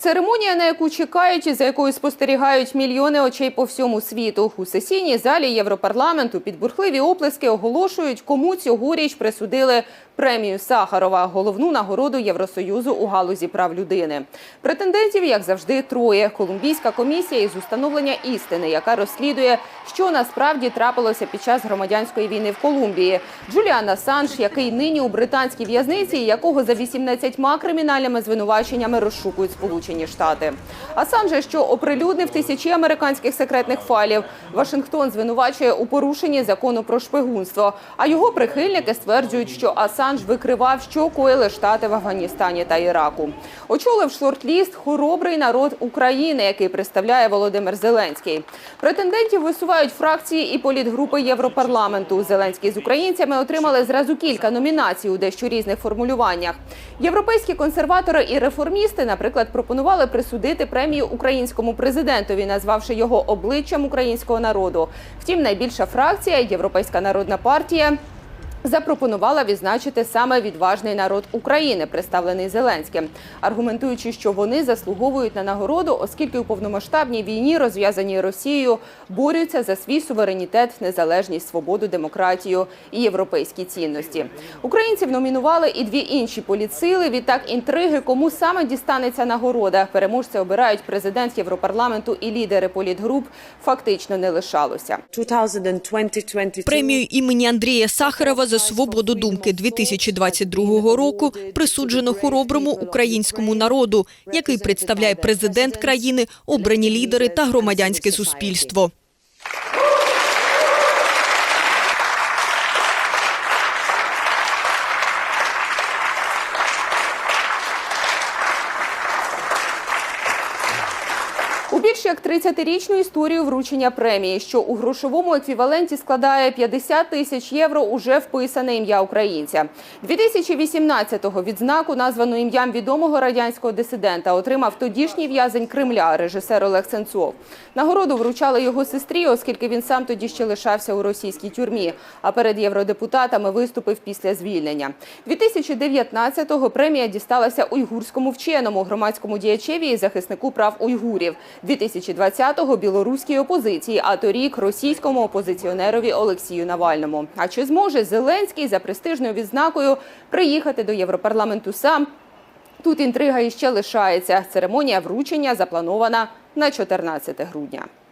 Церемонія, на яку чекають і за якою спостерігають мільйони очей по всьому світу. У сесійній залі Європарламенту під бурхливі оплески оголошують, кому цьогоріч присудили премію Сахарова, головну нагороду Євросоюзу у галузі прав людини. Претендентів, як завжди, троє. Колумбійська комісія із установлення істини, яка розслідує, що насправді трапилося під час громадянської війни в Колумбії. Джуліан Асанж, який нині у британській в'язниці, якого за 18 кримінальними звинуваченнями розшукують Сполучені Штати. Асанже, що оприлюднив тисячі американських секретних файлів, Вашингтон звинувачує у порушенні закону про шпигунство. А його прихильники стверджують, що Асанж викривав, що коїли штати в Афганістані та Іраку. Очолив шорт-ліст хоробрий народ України, який представляє Володимир Зеленський. Претендентів висувають фракції і політгрупи Європарламенту. Зеленський з українцями отримали зразу кілька номінацій у дещо різних формулюваннях. Європейські консерватори і реформісти, наприклад, пропонували присудити премію українському президентові, назвавши його обличчям українського народу. Втім, найбільша фракція Європейська народна партія. Запропонувала відзначити саме відважний народ України, представлений Зеленським, аргументуючи, що вони заслуговують на нагороду, оскільки у повномасштабній війні, розв'язаній Росією, борються за свій суверенітет, незалежність, свободу, демократію і європейські цінності. Українців номінували і дві інші політсили. Відтак інтриги, кому саме дістанеться нагорода. Переможця обирають президент Європарламенту і лідери політгруп. Фактично не лишалося. 2020-2022 Премію імені Андрія Сахарова за свободу думки 2022 року присуджено хороброму українському народу, який представляє президент країни, обрані лідери та громадянське суспільство. У більш як 30-річну історію вручення премії, що у грошовому еквіваленті складає 50 тисяч євро, уже вписане ім'я українця. 2018-го відзнаку, названу ім'ям відомого радянського дисидента, отримав тодішній в'язень Кремля, режисер Олег Сенцов. Нагороду вручали його сестрі, оскільки він сам тоді ще лишався у російській тюрмі, а перед євродепутатами виступив після звільнення. 2019-го премія дісталася уйгурському вченому, громадському діячеві і захиснику прав уйгурів. 2020-го – білоруській опозиції, а торік – російському опозиціонерові Олексію Навальному. А чи зможе Зеленський за престижною відзнакою приїхати до Європарламенту сам? Тут інтрига іще лишається. Церемонія вручення запланована на 14 грудня.